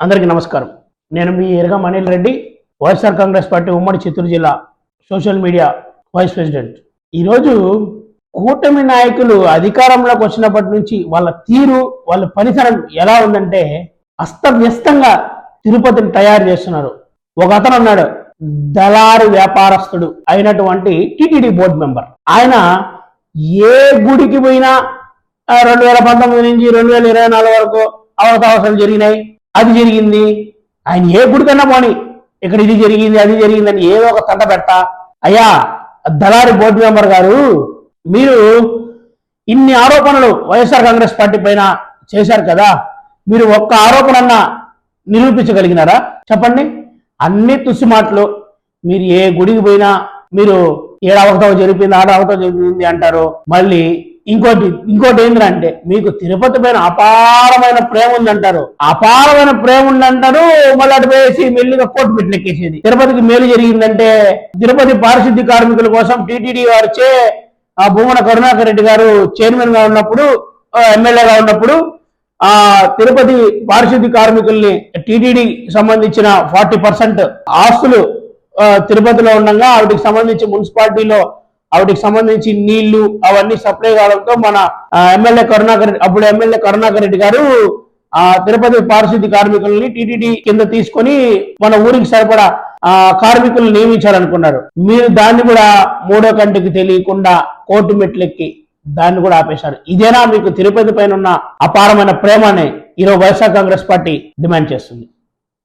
అందరికీ నమస్కారం. నేను మీ ఎరగం అనిల్ రెడ్డి వైఎస్ఆర్ కాంగ్రెస్ పార్టీ ఉమ్మడి చిత్తూరు జిల్లా సోషల్ మీడియా వైస్ ప్రెసిడెంట్. ఈరోజు కూటమి నాయకులు అధికారంలోకి వచ్చినప్పటి నుంచి వాళ్ళ తీరు వాళ్ళ పరిసరం ఎలా ఉందంటే అస్తవ్యస్తంగా తిరుపతిని తయారు చేస్తున్నారు. ఒక అతను ఉన్నాడు దళారు వ్యాపారస్తుడు అయినటువంటి టిటిడి బోర్డు మెంబర్. ఆయన ఏ గుడికి పోయినా రెండు వేల పంతొమ్మిది నుంచి రెండు వేల ఇరవై నాలుగు వరకు అవకాశాలు జరిగినాయి. అది జరిగింది. ఆయన ఏ గుడికన్నా పోని ఇక్కడ ఇది జరిగింది అది జరిగిందని ఏదో ఒక తంట పెట్ట అయ్యా దళారి బోర్డు మెంబర్ గారు మీరు ఇన్ని ఆరోపణలు వైఎస్ఆర్ కాంగ్రెస్ పార్టీ పైన చేశారు కదా మీరు ఒక్క ఆరోపణ నిరూపించగలిగినారా? చెప్పండి. అన్ని తుసి మాటలు. మీరు ఏ గుడికి పోయినా మీరు ఏడ జరిపింది ఆడ అవకతవ జరిపింది అంటారు. మళ్ళీ ఇంకోటి ఇంకోటి ఏంటంటే మీకు తిరుపతి పైన అపారమైన ప్రేమ ఉందంటారు. అపారమైన ప్రేమ ఉందంటారు మళ్ళీ అటు వేసి మెల్లిగా కోర్టు పెట్టినెక్కేసేది తిరుపతికి మేలు జరిగిందంటే తిరుపతి పారిశుద్ధ్య కార్మికుల కోసం టీటీడీ వారిచే ఆ భూమన కరుణాకర్ రెడ్డి గారు చైర్మన్గా ఉన్నప్పుడు ఎమ్మెల్యేగా ఉన్నప్పుడు ఆ తిరుపతి పారిశుద్ధ్య కార్మికుల్ని టీటీడీ సంబంధించిన ఫార్టీ పర్సెంట్ ఆస్తులు తిరుపతిలో ఉండగా వాటికి సంబంధించి మున్సిపాలిటీలో వాటికి సంబంధించి నీళ్ళు అవన్నీ సప్లై కావడంతో మన ఎమ్మెల్యే కరుణాకర్ రెడ్డి అప్పుడు ఎమ్మెల్యే కరుణాకర్ రెడ్డి గారు ఆ తిరుపతి పారిశుద్ధ్య కార్మికుల్ని టీటీడీ కింద తీసుకొని మన ఊరికి సరిపడా ఆ కార్మికులను నియమించాలనుకున్నారు. మీరు దాన్ని కూడా మూడో కంటికి తెలియకుండా కోర్టు మెట్లెక్కి దాన్ని కూడా ఆపేశారు. ఇదేనా మీకు తిరుపతి పైన ఉన్న అపారమైన ప్రేమ అని ఈరోజు వైఎస్ఆర్ కాంగ్రెస్ పార్టీ డిమాండ్ చేస్తుంది?